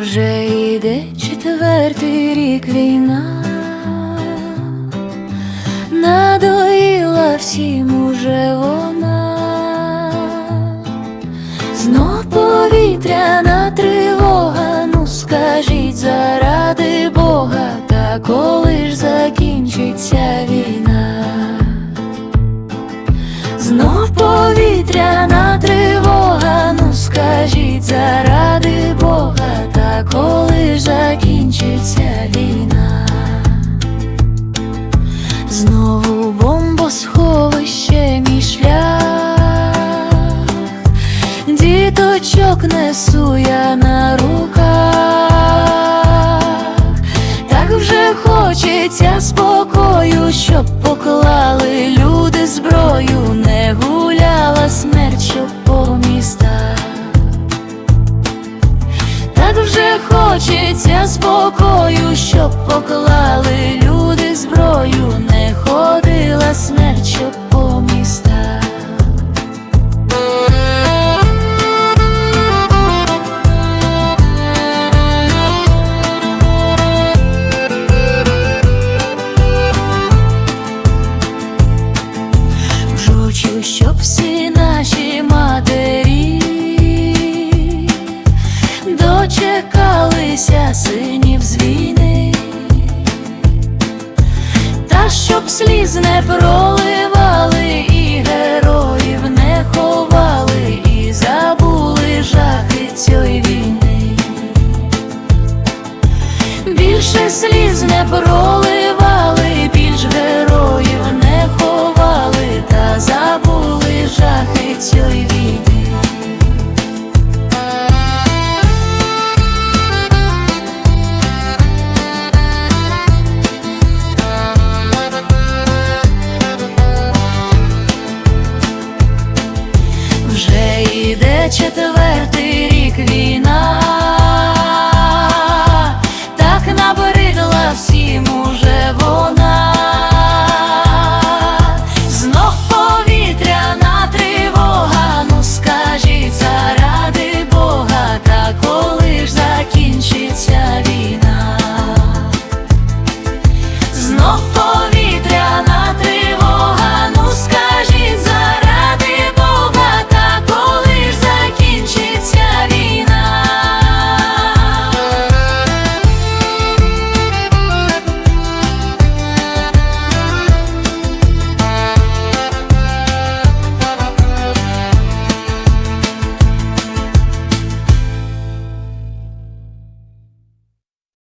Вже йде четвертий рік війна, надоїла всім уже вона, знов повітряна тривога, ну скажіть заради Бога, та коли ж закінчиться війна, знов повітряна тривога, ну скажіть заради діточок несу я на руках, так вже хочеться спокою, щоб поклали люди зброю, не гуляла смерть, щоб по містах. Так вже хочеться спокою, щоб поклали повертайся, синів з та щоб сліз не проливали, і героїв не ховали, і забули жахи цієї війни, більше сліз не проливали, більш героїв. Ще